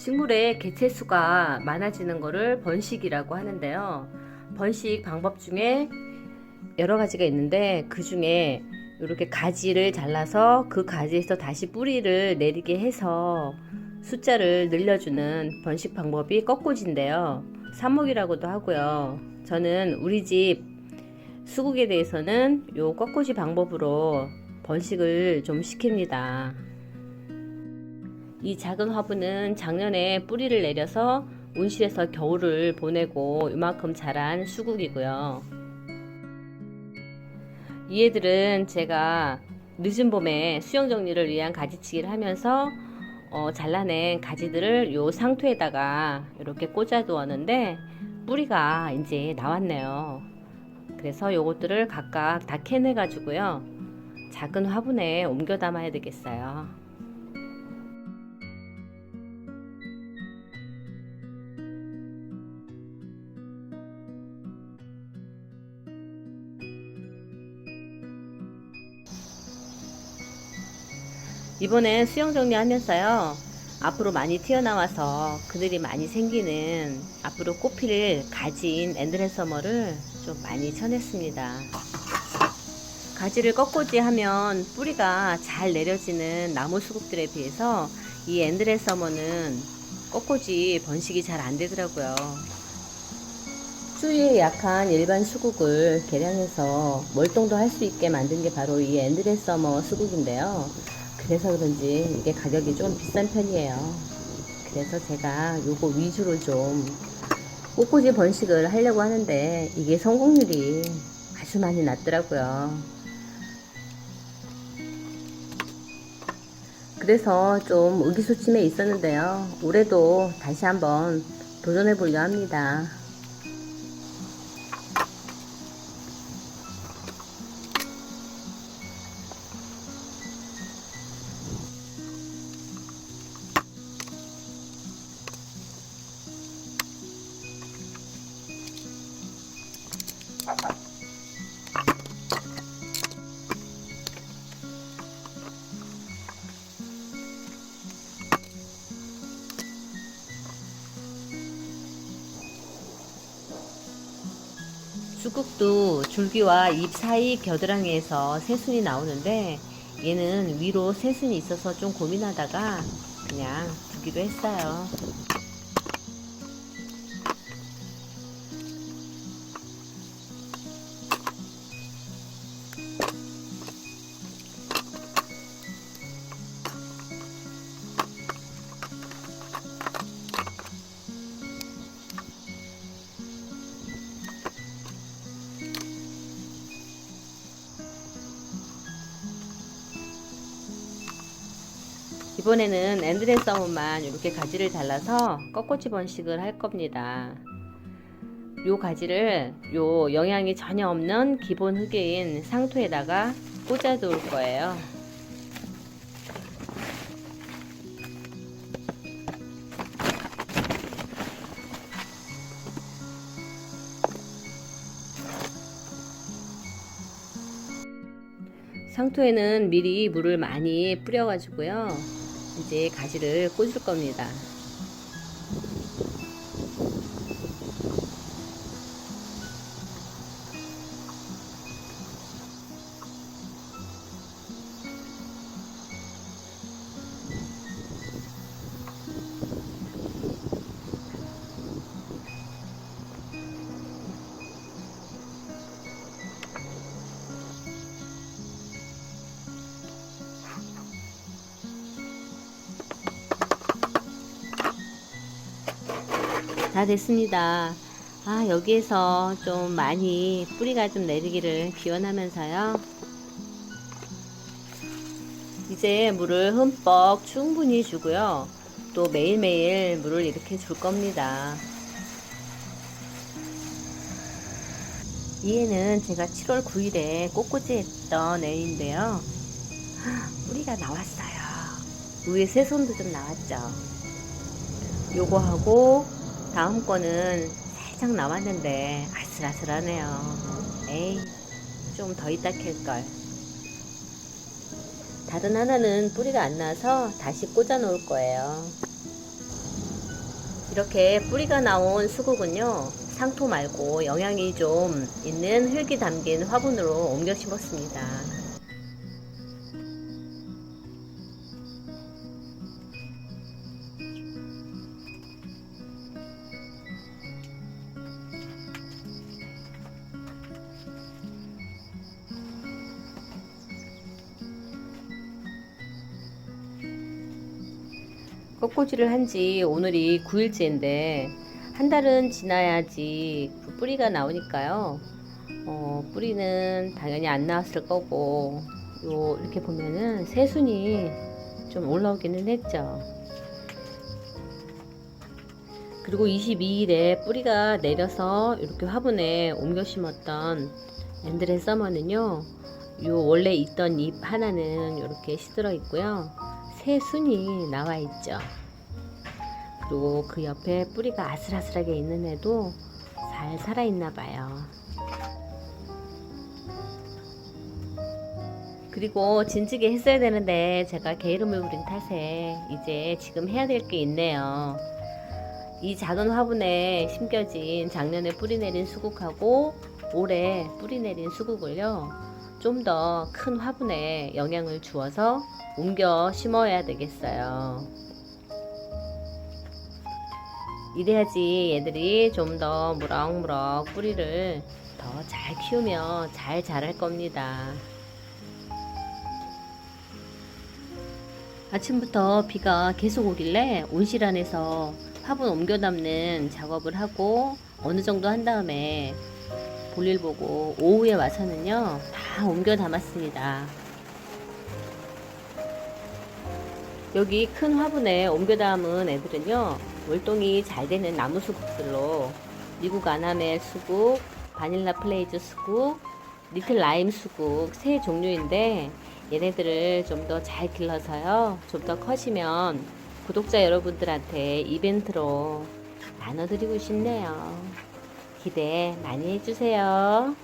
식물의 개체수가 많아지는 것을 번식이라고 하는데요. 번식 방법 중에 여러 가지가 있는데 그 중에 이렇게 가지를 잘라서 그 가지에서 다시 뿌리를 내리게 해서 숫자를 늘려주는 번식 방법이 꺾꽂인데요. 삽목이라고도 하고요. 저는 우리 집 수국에 대해서는 요 꺾꽂이 방법으로 번식을 좀 시킵니다. 이 작은 화분은 작년에 뿌리를 내려서 온실에서 겨울을 보내고 이만큼 자란 수국이고요. 이 애들은 제가 늦은 봄에 수영 정리를 위한 가지치기를 하면서 어, 잘라낸 가지들을 요 상토에다가 이렇게 꽂아 두었는데 뿌리가 이제 나왔네요. 그래서 요것들을 각각 다 캐내 가지고요. 작은 화분에 옮겨 담아야 되겠어요. 이번에 수영 정리하면서요. 앞으로 많이 튀어나와서 그늘이 많이 생기는 앞으로 꽃필 가진 앤드레서머를 좀 많이 쳐냈습니다. 가지를 꺾꽂이 하면 뿌리가 잘 내려지는 나무 수국들에 비해서 이 앤드레서머는 꺾꽂이 번식이 잘 안 되더라고요. 추위에 약한 일반 수국을 개량해서 월동도 할 수 있게 만든 게 바로 이 앤드레서머 수국인데요. 그래서 그런지 이게 가격이 좀 비싼 편이에요. 그래서 제가 요거 위주로 좀 꽃꽂이 번식을 하려고 하는데 이게 성공률이 아주 많이 낮더라고요. 그래서 좀 의기소침해 있었는데요. 올해도 다시 한번 도전해 보려 합니다. 수국도 줄기와 잎 사이 겨드랑이에서 새순이 나오는데 얘는 위로 새순이 있어서 좀 고민하다가 그냥 두기로 했어요. 이번에는 앤드레서문만 이렇게 가지를 잘라서 꺾꽂이 번식을 할 겁니다. 요 가지를 요 영양이 전혀 없는 기본 흙인 상토에다가 꽂아 둘 거예요. 상토에는 미리 물을 많이 뿌려가지고요. 이제 가지를 꽂을 겁니다. 다 됐습니다. 아, 여기에서 좀 많이 뿌리가 좀 내리기를 기원하면서요. 이제 물을 흠뻑 충분히 주고요. 또 매일매일 물을 이렇게 줄 겁니다. 이 애는 제가 7월 9일에 꽃꽂이 했던 애인데요. 뿌리가 나왔어요. 위에 새손도 좀 나왔죠. 요거 하고 다음 거는 살짝 남았는데 아슬아슬하네요. 에이, 좀더 이따 캘걸. 다른 하나는 뿌리가 안 나서 다시 꽂아 놓을 거예요. 이렇게 뿌리가 나온 수국은요, 상토 말고 영양이 좀 있는 흙이 담긴 화분으로 옮겨 심었습니다. 꽃꽂이를 한 지 오늘이 9일째인데 한 달은 지나야지 그 뿌리가 나오니까요. 어, 뿌리는 당연히 안 나왔을 거고 요 이렇게 보면은 새순이 좀 올라오기는 했죠. 그리고 22일에 뿌리가 내려서 이렇게 화분에 옮겨 심었던 앤드레 서머는요. 요 원래 있던 잎 하나는 이렇게 시들어 있고요. 새 순이 나와 있죠. 그리고 그 옆에 뿌리가 아슬아슬하게 있는 애도 잘 살아 있나 봐요. 그리고 진즉에 했어야 되는데 제가 게으름을 부린 탓에 이제 지금 해야 될 게 있네요. 이 작은 화분에 심겨진 작년에 뿌리 내린 수국하고 올해 뿌리 내린 수국을요. 좀 더 큰 화분에 영향을 주어서 옮겨 심어야 되겠어요. 이래야지 얘들이 좀 더 무럭무럭 뿌리를 더 잘 키우며 잘 자랄 겁니다. 아침부터 비가 계속 오길래 온실 안에서 화분 옮겨 담는 작업을 하고 어느 정도 한 다음에 볼일 보고 오후에 와서는요 다 옮겨 담았습니다. 여기 큰 화분에 옮겨 담은 애들은요 월동이 잘 되는 나무 수국들로 미국 아나멜 수국, 바닐라 플레이즈 수국, 리틀 라임 수국 세 종류인데 얘네들을 좀 더 잘 길러서요 좀 더 커지면 구독자 여러분들한테 이벤트로 나눠드리고 싶네요. 기대 많이 해주세요.